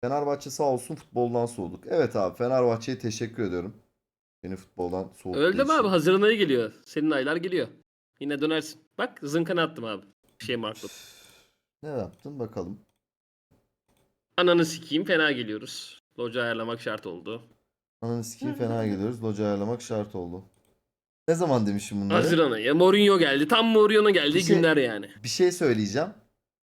Fenerbahçe sağ olsun futboldan soğuduk. Evet abi Fenerbahçe'ye teşekkür ediyorum. Beni futboldan mi için. abi? Haziran ayı geliyor. Senin aylar geliyor. Yine dönersin. Bak zınkana attım abi. Şey marklı. Ne yaptın bakalım. Ananı sikeyim fena geliyoruz. Loca ayarlamak şart oldu. Ananı sikeyim fena geliyoruz. Loca ayarlamak şart oldu. Ne zaman demişim bunları? Haziran ayı. Mourinho geldi. Tam Mourinho'nun geldiği Bir şey- günler yani. Bir şey söyleyeceğim.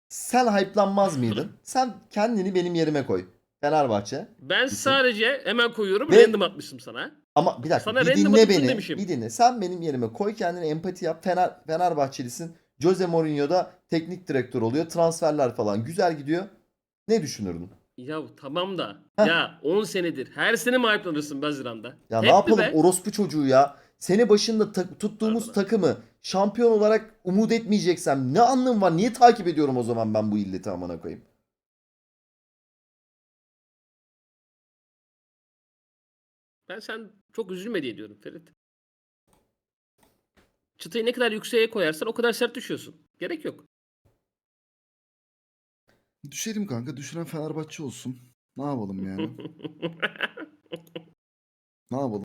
Sen hype'lanmaz mıydın? Sen kendini benim yerime koy. Fenerbahçe. Ben sadece hemen koyuyorum. Ve- Random atmışım sana. Ama bir dakika Sana bir dinle beni. demişim. Bir dinle. Sen benim yerime koy kendine empati yap. Fener, Fenerbahçelisin. Jose Mourinho da teknik direktör oluyor. Transferler falan güzel gidiyor. Ne düşünürdün? Ya tamam da. Heh. Ya 10 senedir. Her sene mi hype'lanırsın Haziran'da? Ya Hep ne yapalım be? orospu çocuğu ya. Sene başında ta- tuttuğumuz Pardon. takımı şampiyon olarak umut etmeyeceksem ne anlamı var? Niye takip ediyorum o zaman ben bu illeti amına koyayım? Ben sen çok üzülme diye diyorum Ferit. Çıtayı ne kadar yükseğe koyarsan o kadar sert düşüyorsun. Gerek yok. Düşelim kanka. Düşüren Fenerbahçe olsun. Ne yapalım yani? ne yapalım?